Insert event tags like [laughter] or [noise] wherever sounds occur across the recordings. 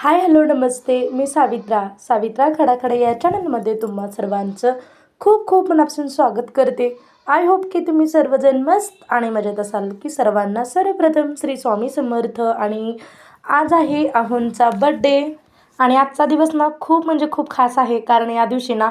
Hi hello नमस्ते. मी सावित्रा. सावित्रा खडाखडे या चॅनलमध्ये तुम्हा सर्वांचं खूप खूप मनापासून स्वागत करते. आय होप की तुम्ही सर्वजण मस्त आणि मजेत असाल की सर्वांना सर्वप्रथम श्री स्वामी समर्थ आणि आज आहे आहोंचा बड्डे आणि आजचा दिवस ना खूप म्हणजे खूप खास आहे. कारण या दिवशी ना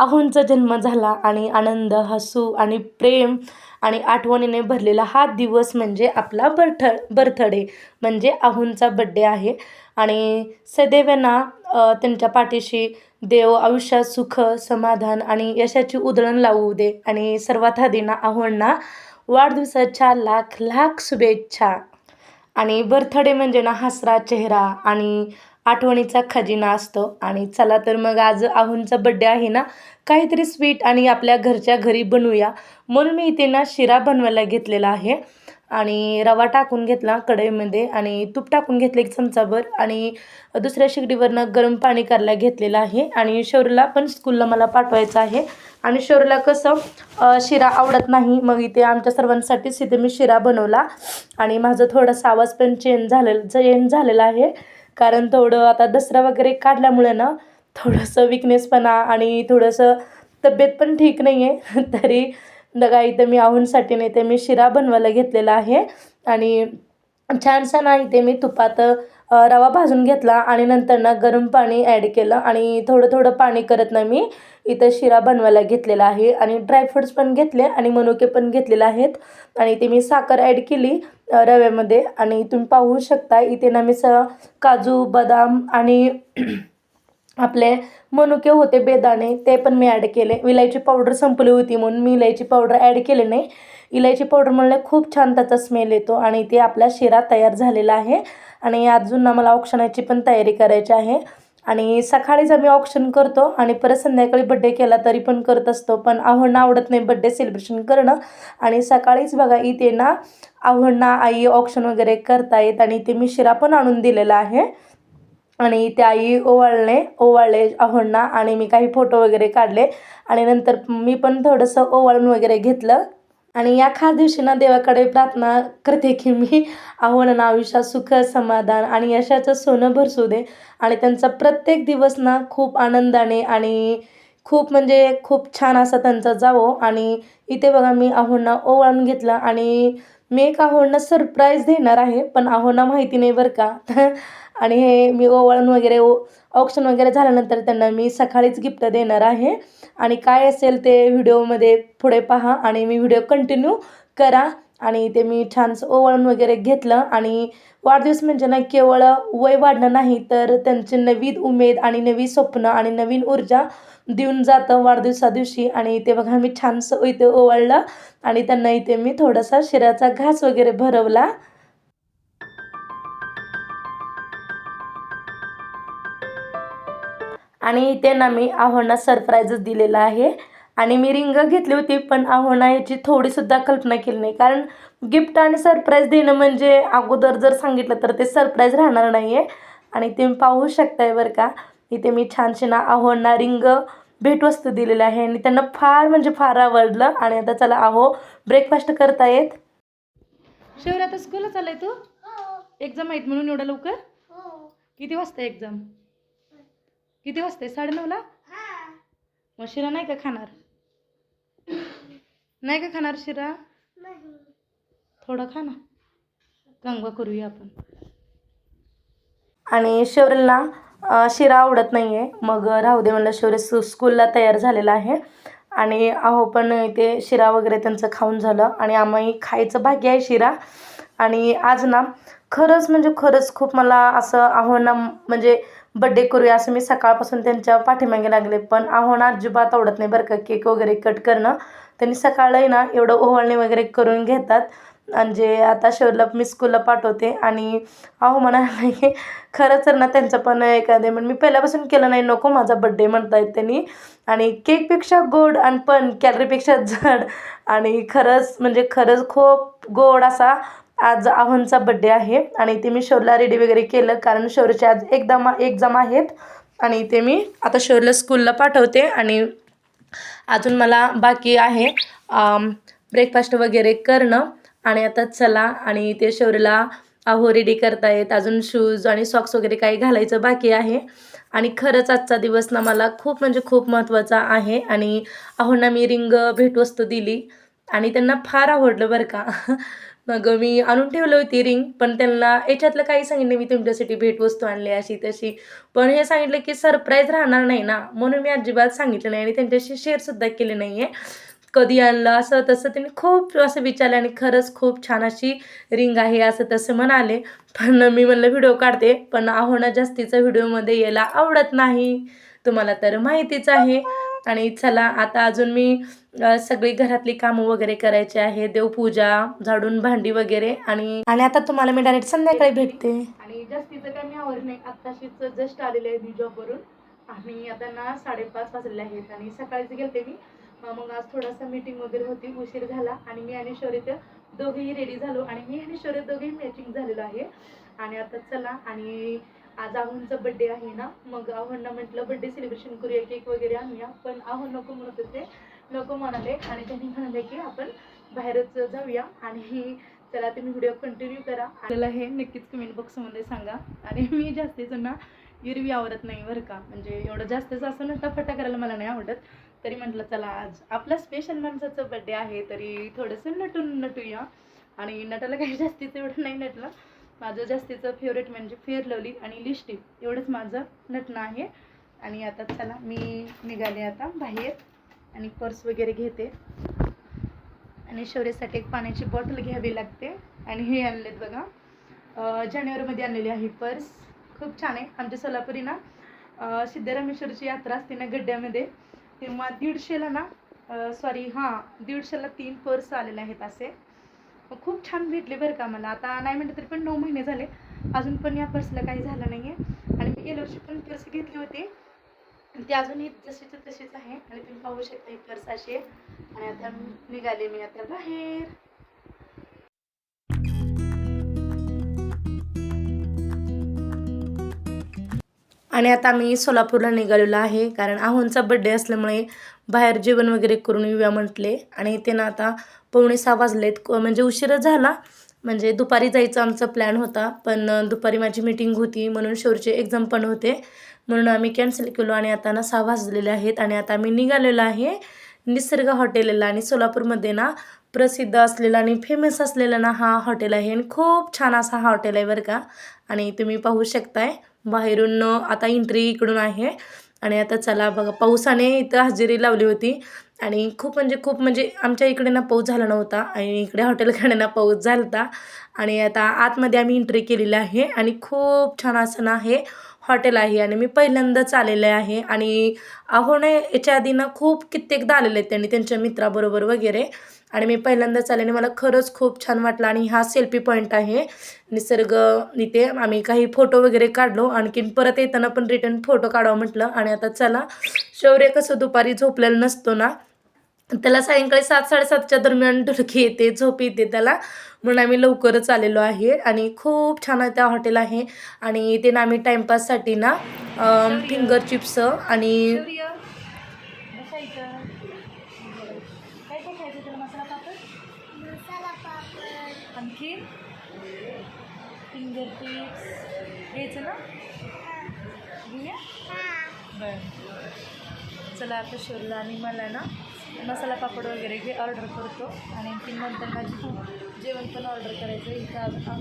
आहोंचा जन्म झाला आणि आनंद हसू आणि प्रेम आणि आठवणीने भरलेला हा दिवस म्हणजे आपला बर्थ बर्थडे म्हणजे आहोंचा बड्डे आहे. आणि सदैवना त्यांच्या पाठीशी देव आयुष्यात सुख समाधान आणि यशाची उधळण लावू दे. आणि सर्वात आधी ना आहोंना वाढदिवसाच्या लाख लाख शुभेच्छा. आणि बर्थडे म्हणजे ना हसरा चेहरा आणि आठवणीचा खजिना असतो. आणि चला तर मग आज आहूंचा बड्डे आहे ना काहीतरी स्वीट आणि आपल्या घरच्या घरी बनवूया. म्हणून मी इथे ना शिरा बनवायला घेतलेला आहे. आणि रवा टाकून घेतला कढईमध्ये आणि तूप टाकून घेतलं एक चमचाभर. आणि दुसऱ्या शेगडीवरनं गरम पाणी करायला घेतलेलं आहे. आणि शौरला पण स्कूलला मला पाठवायचं आहे. आणि शौरला कसं शिरा आवडत नाही मग इथे आमच्या सर्वांसाठीच इथे मी शिरा बनवला. आणि माझा थोडासा आवाज पण चेंज झालेलं चेंज झालेला आहे. कारण थोडं आता दसरा वगैरे काढल्यामुळे ना थोडंसं विकनेसपणा आणि थोडंसं तब्येत पण ठीक नाही आहे [laughs] तरी बघा इथं मी आहूनसाठी नाही ते मी शिरा बनवायला घेतलेला आहे. आणि छानसा ना इथे मी तुपात रवा भाजून घेतला आणि नंतर ना गरम पाणी ॲड केलं आणि थोडं थोडं पाणी करत ना मी. इथं शिरा बनवायला घेतलेला आहे आणि ड्रायफ्रुट्स पण घेतले आणि मनुके पण घेतलेले आहेत. आणि ते मी साखर ॲड केली रव्यामध्ये. आणि तुम्ही पाहू शकता इथे ना मी स काजू बदाम आणि [clears throat] आपले मनुके होते बेदाणे ते पण मी ॲड केले. इलायची पावडर संपली होती म्हणून मी इलायची पावडर ॲड केले नाही. इलायची पावडर म्हणले खूप छान त्याचा स्मेल येतो आणि ते आपला शिरा तयार झालेला आहे. आणि अजून ना मला औक्षणाची पण तयारी करायची आहे. आणि सकाळीच आम्ही ऑप्शन करतो आणि परत संध्याकाळी बड्डे केला तरी पण करत असतो पण आव्हानं आवडत नाही बड्डे सेलिब्रेशन करणं. आणि सकाळीच बघा इथे ना आव्हांना आई ऑप्शन वगैरे करतायत आणि इथे मी शिरा पण आणून दिलेला आहे. आणि ते आई ओवाळणे ओवाळले आव्हांना आणि मी काही फोटो वगैरे काढले. आणि नंतर मी पण थोडंसं ओवाळून वगैरे घेतलं. आणि या खास दिवशी ना देवाकडे प्रार्थना करते की मी आव्हानांना आयुष्यात सुख समाधान आणि यशाचं सोनं भरसू दे. आणि त्यांचा प्रत्येक दिवस ना खूप आनंदाने आणि खूप म्हणजे खूप छान असा त्यांचा जावो. आणि इथे बघा मी आव्हांना ओवाळून घेतलं आणि मी एक आव्हानं सरप्राईज देणार आहे पण आव्हांना माहिती नाही बरं का. आणि हे मी ओवळण वगैरे ओ ऑप्शन वगैरे झाल्यानंतर त्यांना मी सकाळीच गिफ्ट देणार आहे. आणि काय असेल ते व्हिडिओमध्ये पुढे पहा आणि मी व्हिडिओ कंटिन्यू करा. आणि ते मी छानसं ओवळण वगैरे घेतलं. आणि वाढदिवस म्हणजे ना केवळ वय वाढणं नाही तर त्यांचे नवीन उमेद आणि नवी स्वप्न आणि नवीन ऊर्जा देऊन जातं वाढदिवसा दिवशी. आणि ते बघा मी छानसं इथे ओवाळलं. आणि त्यांना इथे मी थोडासा शिराचा घास वगैरे भरवला. आणि इथे ना मी आव्हांना सरप्राईजच दिलेला आहे. आणि मी रिंग घेतली होती पण आव्हांना याची थोडीसुद्धा कल्पना केली नाही. कारण गिफ्ट आणि सरप्राईज देणं म्हणजे अगोदर जर सांगितलं तर ते सरप्राईज राहणार नाही आहे आणि तुम्ही पाहू शकताय बरं का इथे मी छानशी ना आव्हांना रिंग भेटवस्तू दिलेली आहे. आणि त्यांना फार म्हणजे फार आवडलं. आणि आता चला आहो ब्रेकफास्ट करतायत. शिवर आता स्कूलला चाललाय तू? एक्झाम आहेत म्हणून एवढं लवकर? किती वाजता एक्झाम किती वाजता साडेनऊला? मग शिरा नाही का खाणार? नाही का खाणार शिरा? थोडं खा ना. गंगा करूया आपण. आणि शौर्यला शिरा आवडत नाही आहे मग राहू दे म्हणलं शौर्य सु स्कूलला तयार झालेला आहे. आणि अहो पण इथे शिरा वगैरे त्यांचं खाऊन झालं. आणि आम्ही खायचं भाग्य आहे शिरा. आणि आज ना खरंच म्हणजे खरंच खूप मला असं आव्हाना म्हणजे बड्डे करूया असं मी सकाळपासून त्यांच्या पाठीमागे लागले. पण आव्हान अजिबात आवडत नाही बरं का. केक वगैरे कट करणं. त्यांनी सकाळी ना एवढं ओवाळणी वगैरे करून घेतात. म्हणजे आता शेवटला मी स्कूलला पाठवते आणि अहो म्हणाले की खरंच तर ना त्यांचं पण एखादे म्हणजे मी पहिल्यापासून केलं नाही नको माझा बड्डे म्हणतायत त्यांनी. आणि केकपेक्षा गोड आणि पण कॅलरीपेक्षा जड. आणि खरंच म्हणजे खरंच खूप गोड असा आज आव्हानचा बड्डे आहे आणि ते मी शोरला रेडी वगैरे केलं कारण शौरचे आज एकदम एक्झाम आहेत. आणि ते मी आता शौरला स्कूलला पाठवते आणि अजून मला बाकी आहे ब्रेकफास्ट वगैरे करणं. आणि आता चला आणि ते शौर्यला अहो रेडी करतायत. अजून शूज आणि सॉक्स वगैरे काही घालायचं बाकी आहे. आणि खरंच आजचा दिवस ना मला खूप म्हणजे खूप महत्त्वाचा आहे. आणि अहोंना मी रिंग भेटवस्तू दिली आणि त्यांना फार आवडलं बरं का. [laughs] मग मी आणून ठेवलं होती रिंग पण त्यांना याच्यातलं काही सांगितलं मी तुमच्यासाठी भेटवस्तू आणली अशी तशी. पण हे सांगितलं की सरप्राईज राहणार नाही ना. म्हणून मी अजिबात सांगितलं नाही आणि त्यांच्याशी शेअरसुद्धा केले नाही आहे कधी आणलं असं तसं त्यांनी खूप असं विचारलं आणि खरंच खूप छान अशी रिंग आहे असं तसं म्हणाले. पण मी म्हणलं व्हिडिओ काढते पण आहोना जास्तीचा व्हिडिओमध्ये यायला आवडत नाही. तुम्हाला तर माहितीच आहे. आणि चला आता अजून मी सगळी घरातली कामं वगैरे करायची आहे देवपूजा झाडून भांडी वगैरे आणि आणि आता तुम्हाला मी डायरेक्ट संध्याकाळी भेटते. आणि जास्तीचं काय मी आवड नाही. आत्ताशीच जस्ट आलेले आहे मी जॉबवरून आणि आता ना साडेपाच वाजलेले आहेत आणि सकाळीच गेलते मी. मग आज थोडासा मीटिंग वगैरे होती उशीर झाला. आणि मी आणि शौर्य दोघेही रेडी झालो. आणि मी आणि शौर्य दोघेही मॅचिंग झालेलो आहे. आणि आता चला आणि आज आहोंचा बड्डे आहे ना. मग आहोंना म्हटलं बड्डे सेलिब्रेशन करूया केक वगैरे आणूया. पण आहोन नको म्हणत होते. नको म्हणाले आणि त्यांनी म्हणाले की आपण बाहेरच जाऊया आणि चला तुम्ही व्हिडिओ कंटिन्यू करा. आपल्याला हे नक्कीच कमेंट बॉक्समध्ये सांगा. आणि मी जास्तीत ना एरवी आवडत नाही बरं का. म्हणजे एवढं जास्तच असं नटाफटा करायला मला नाही आवडत. तरी म्हटलं चला आज आपला स्पेशल माणसाचा बड्डे आहे तरी थोडंसं नटून नटूया. आणि नटाला काही जास्तीचं एवढं नाही नटलं. माझं जास्तीचं फेवरेट म्हणजे फेअर लवली आणि लिस्टिप एवढंच माझं नटणं आहे. आणि आता चला मी निघाले आता बाहेर. आणि पर्स वगैरे घेते. आणि शौर्यासाठी एक पाण्याची बॉटल घ्यावी लागते. आणि हे आणलेत बघा. जानेवारीमध्ये आणलेली आहे पर्स. खूप छान आहे. आमच्या सोलापुरी ना सिद्धरामेश्वरची यात्रा असते ना गड्ड्यामध्ये. तेव्हा दीडशेला ना सॉरी हां दीडशेला तीन पर्स आलेले आहेत असे. मग खूप छान भेटले बरं का मला. आता नाही म्हटलं तरी पण नऊ महिने झाले. अजून पण या पर्सला काही झालं नाही आहे आणि मी गेल्या वर्षी पण पर्स घेतली होती. ती अजूनही जशीच्या तशीच आहे. आणि तुम्ही पाहू शकता ही पर्स अशी आणि आता मी निघाले मी आता बाहेर. आणि आता मी सोलापूरला निघालेलो आहे. कारण आहोंचा बड्डे असल्यामुळे बाहेर जेवण वगैरे करून येऊया म्हटले. आणि ते ना आता पावणे सहा वाजलेत. म्हणजे उशीरच झाला. म्हणजे दुपारी जायचा आमचा प्लॅन होता. पण दुपारी माझी मीटिंग होती. म्हणून शोरचे एक्झाम पण होते. म्हणून आम्ही कॅन्सल केलो आणि आता ना सहा वाजलेले आहेत आणि आता आम्ही निघालेलो आहे निसर्ग हॉटेलला आणि सोलापूरमध्ये ना प्रसिद्ध असलेला आणि फेमस असलेला ना हा हॉटेल आहे आणि खूप छान असा हा हॉटेल आहे बरं का. आणि तुम्ही पाहू शकताय बाहेरून आता एंट्री इकडून आहे. आणि आता चला बघा पावसाने इथं हजेरी लावली होती. आणि खूप म्हणजे खूप म्हणजे आमच्या इकडे ना पाऊस झाला नव्हता आणि इकडे हॉटेलकडे ना पाऊस झाला होता आणि आता आतमध्ये आम्ही एंट्री केलेली आहे आणि खूप छान असं ना हे हॉटेल आहे आणि मी पहिल्यांदाच आलेले आहे. आणि अहोने याच्या आधी ना खूप कित्येकदा आलेले आहेत त्यांनी त्यांच्या मित्राबरोबर वगैरे. आणि मी पहिल्यांदाच आले आणि मला खरंच खूप छान वाटलं आणि हा सेल्फी पॉईंट आहे. निसर्ग इथे आम्ही काही फोटो वगैरे काढलो. आणखीन परत येताना पण रिटर्न फोटो काढावं म्हटलं. आणि आता चला शौर्य कसं दुपारी झोपलेलं नसतो ना त्याला सायंकाळी सात साडेसातच्या दरम्यान डुलकी येते झोप येते त्याला. म्हणून आम्ही लवकरच आलेलो आहे आणि खूप छान आहे त्या हॉटेल आहे. आणि ते ना आम्ही टाईमपाससाठी ना फिंगर चिप्स आणि आणखी? फिंगर टिप्स घ्यायचं ना? घेऊया? बरं. चला आता शोधला आणि मला ना मसाला पापड वगैरे घे ऑर्डर करतो. आणि आणखी नंतर माझी जेवण पण ऑर्डर करायचं इथं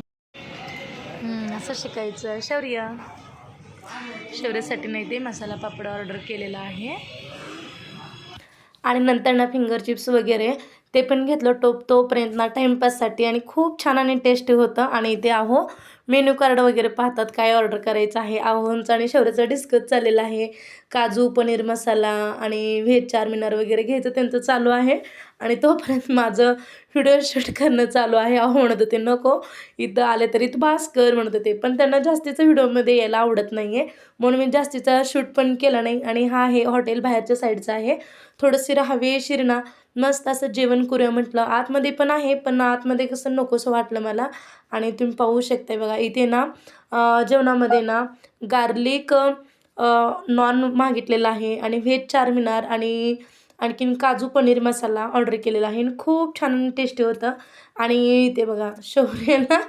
असं शिकायचं. शौर्य. शौर्यासाठी नाही ते मसाला पापड ऑर्डर केलेला आहे. आणि नंतर ना फिंगर चिप्स वगैरे ते पण घेतलं टोप तोपर्यंत ना टाईमपाससाठी आणि खूप छान आणि टेस्टी होतं. आणि इथे आहो मेन्यू कार्ड वगैरे पाहतात काय ऑर्डर करायचं आहे आहोंचं आणि शौर्याचं डिस्कस चाललेलं आहे. काजू पनीर मसाला आणि व्हेज चारमिनार वगैरे घ्यायचं त्यांचं चालू आहे. आणि तोपर्यंत माझं व्हिडिओ शूट करणं चालू आहे. अहो म्हणत होते नको इथं आले तरी तू भास कर म्हणत होते. पण त्यांना जास्तीचं व्हिडिओमध्ये यायला आवडत नाही आहे म्हणून मी जास्तीचा शूट पण केला नाही. आणि हा आहे हॉटेल बाहेरच्या साईडचं आहे. थोडंसं हवेशीर ना मस्त असं जेवण करूया म्हटलं. आतमध्ये पण आहे पण आतमध्ये कसं नकोसं वाटलं मला. आणि तुम्ही पाहू शकताय बघा इथे ना जेवणामध्ये ना गार्लिक नॉन मागितलेलं आहे. आणि व्हेज चारमिनार आणि आणखीन काजू पनीर मसाला ऑर्डर केलेला आहे. आणि खूप छान टेस्टी होतं. आणि इथे बघा शौर्य ना?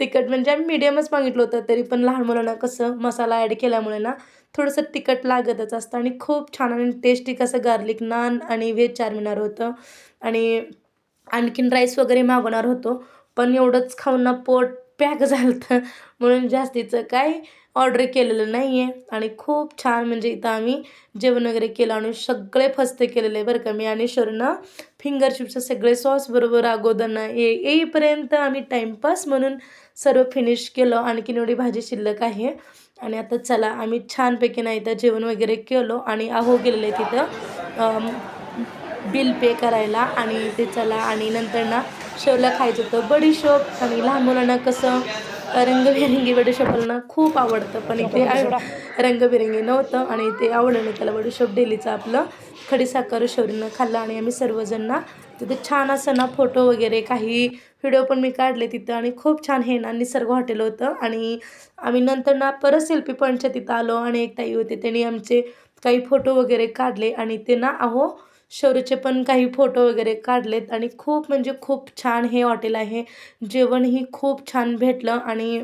तिखट म्हणजे आम्ही मिडियमच मागितलं होतं तरी पण लहान मुलांना कसं मसाला ॲड केल्यामुळे ना थोडंसं तिखट लागतच असतं. आणि खूप छान आणि टेस्टी कसं गार्लिक नान आणि व्हेज चारमिनार होतं. आणि आणखीन राईस वगैरे मागवणार होतो. पण एवढंच खाऊन ना पोट पॅक झालं होतं म्हणून जास्तीचं काय ऑर्डर केलेलं नाही आहे आणि खूप छान म्हणजे इथं आम्ही जेवण वगैरे केलं आणि सगळे फस्ते केलेले बरं का. मी आणि शरणं फिंगर चिप्सचे सगळे सॉस बरोबर अगोदरनं ये येईपर्यंत आम्ही टाईमपास म्हणून सर्व फिनिश केलं. आणखीन एवढी भाजी शिल्लक आहे. आणि आता चला आम्ही छानपैकी नाही तर जेवण वगैरे केलो आणि आहो गेलेले तिथं बिल पे करायला. आणि ते चला आणि नंतर ना शेवला खायचं होतं बडीशोप. आणि लहान मुलांना कसं रंगबिरंगी बडीशोपाला ना खूप आवडतं. पण इथे रंगबिरंगी नव्हतं आणि इथे आवडलं नाही. त्याला बडीशोप डेलीचं आपलं खडीसाखर शौरीनं खाल्लं आणि आम्ही सर्वजण ना तिथे छान असं ना फोटो वगैरे काही व्हिडिओ पण मी काढले तिथं आणि खूप छान हे ना निसर्ग हॉटेल होतं. आणि आम्ही नंतर ना परत सेल्फी पॉईंटच्या तिथं आलो आणि एक ताई होते त्यांनी आमचे काही फोटो वगैरे काढले आणि ते ना अहो शौर्यचे पण काही फोटो वगैरे काढलेत आणि खूप म्हणजे खूप छान हे हॉटेल आहे. जेवणही खूप छान भेटलं आणि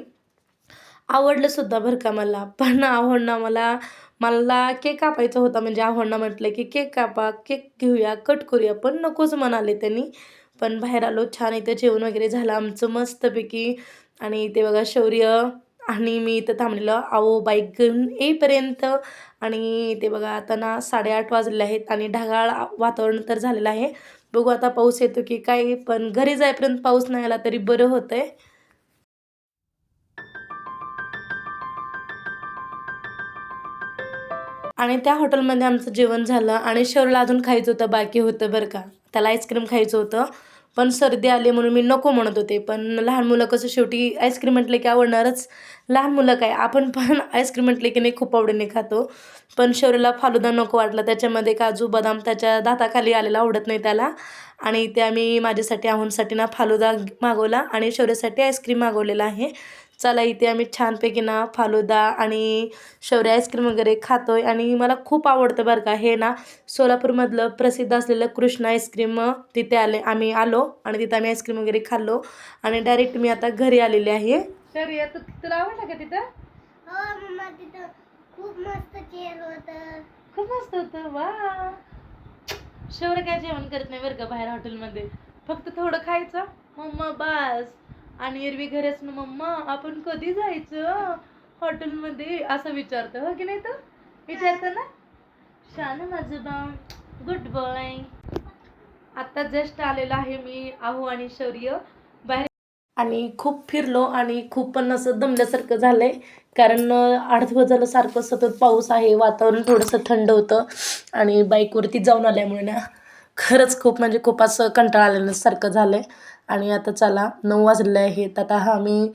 आवडलंसुद्धा बरं का मला. पण आवडणं मला मला केक कापायचा होता म्हणजे आवडणं म्हटलं की केक कापा केक घेऊया कट करूया पण नकोच म्हणाले त्यांनी. पण बाहेर आलो छान इथं जेवण वगैरे झालं आमचं मस्तपैकी. आणि ते बघा शौर्य आणि मी इथं थांबलेलं आहो. बाईक घेऊन येईपर्यंत आणि ते बघा आता ना साडेआठ वाजलेले आहेत आणि ढगाळ वातावरण तर झालेलं आहे. बघू आता पाऊस येतो की काय पण घरी जाईपर्यंत पाऊस नाही आला तरी बरं होतं आहे आणि त्या हॉटेलमध्ये आमचं जेवण झालं आणि शहरला अजून खायचं होतं बाकी होतं बरं का. त्याला आईस्क्रीम खायचं होतं. पण सर्दी आली म्हणून मी नको म्हणत होते. पण लहान मुलं कसं शेवटी आईस्क्रीम म्हटले की आवडणारच. लहान मुलं काय आपण पण [laughs] आईस्क्रीम म्हटले की नाही खूप आवडीने खातो. पण शौर्यला फालुदा नको वाटला. त्याच्यामध्ये काजू बदाम त्याच्या दाताखाली आलेला आवडत नाही त्याला. आणि त्या मी माझ्यासाठी आहोंसाठी ना फालुदा मागवला आणि शौर्यासाठी आईस्क्रीम मागवलेला आहे. चला इथे आम्ही छानपैकी ना फालुदा आणि शौर्य आईस्क्रीम वगैरे खातोय. आणि मला खूप आवडतं बरं का हे ना सोलापूरमधलं प्रसिद्ध असलेलं कृष्ण आईस्क्रीम तिथे आले आम्ही आलो आणि तिथं आम्ही आईस्क्रीम वगैरे खाल्लो. आणि डायरेक्ट मी आता घरी आलेले आहे. शौर्य तू तुला आवडलं का तिथं? हो मम्मा तिथं खूप मस्त होतं. खूप मस्त होतं? वा. शौर्य काय जेवण करत नाही बरं का बाहेर हॉटेलमध्ये फक्त थोडं खायचं? मम्मा बास. आणि एरवी घरी ना मम्मा आपण कधी जायचं? हॉटेलमध्ये असं विचारतं हो की नाही तर विचारतं ना? छान माझं बा गुड बाय. आत्ता जस्ट आलेलं आहे मी आहो आणि शौर्य. बाहेर आणि खूप फिरलो आणि खूप पण असं दमल्यासारखं झालंय. कारण आठ दिवस झालं सारखं सतत पाऊस आहे वातावरण थोडंसं थंड होतं. आणि बाईकवरती जाऊन आल्यामुळे ना खरंच खूप म्हणजे खूप असं कंटाळा आल्यासारखं झालं आहे आणि आता चला नऊ वाजले आहेत. आता हा मी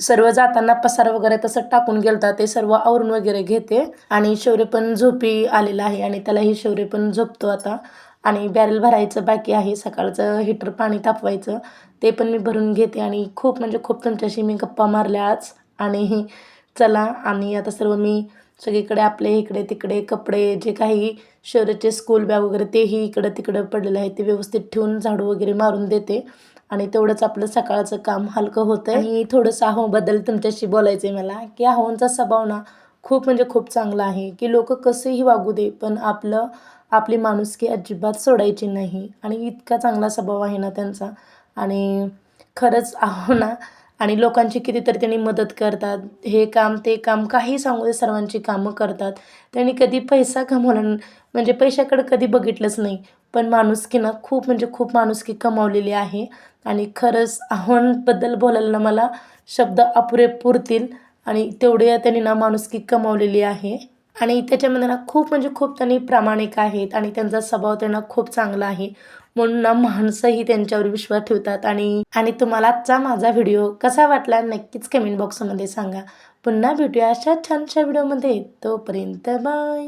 सर्व जाताना पसार वगैरे तसं टाकून गेलता ते सर्व आवरून वगैरे घेते. आणि शौर्य पण झोपी आलेला आहे आणि त्यालाही शौर्य पण झोपतो आता. आणि बॅरल भरायचं बाकी आहे सकाळचं हिटर पाणी तापवायचं ते पण मी भरून घेते. आणि खूप म्हणजे खूप तुमच्याशी मी गप्पा मारल्या आज आणि चला आणि आता सर्व मी सगळीकडे आपले इकडे तिकडे कपडे जे काही शहराचे स्कूल बॅग वगैरे तेही इकडं तिकडं पडलेलं आहे. ते व्यवस्थित ठेवून झाडू वगैरे मारून देते. आणि तेवढंच आपलं सकाळचं काम हलकं होतं आणि थोडंसं आहोबद्दल तुमच्याशी बोलायचं आहे मला की आहोंचा स्वभाव ना खूप म्हणजे खूप चांगला आहे की लोक कसेही वागू दे पण आपलं आपली माणुसकी अजिबात सोडायची नाही. आणि इतका चांगला स्वभाव आहे ना त्यांचा. आणि खरंच आहो ना आणि लोकांची कितीतरी त्यांनी मदत करतात. हे काम ते काम काही सांगू दे सर्वांची कामं करतात. त्यांनी कधी पैसा कमवला म्हणजे पैशाकडे कधी बघितलंच नाही. पण माणुसकी ना खूप म्हणजे खूप माणुसकी कमावलेली आहे. आणि खरंच आव्हानबद्दल बोलायला ना मला शब्द अपुरे पुरतील. आणि तेवढे त्यांनी ना माणुसकी कमावलेली आहे. आणि त्याच्यामध्ये ना खूप म्हणजे खूप त्यांनी प्रामाणिक आहेत. आणि त्यांचा स्वभाव त्यांना खूप चांगला आहे. म्हणून ना माणसंही त्यांच्यावर विश्वास ठेवतात. आणि आणि तुम्हाला आजचा माझा व्हिडिओ कसा वाटला नक्कीच कमेंट बॉक्समध्ये सांगा. पुन्हा भेटूया अशा छानशा व्हिडिओमध्ये तोपर्यंत बाय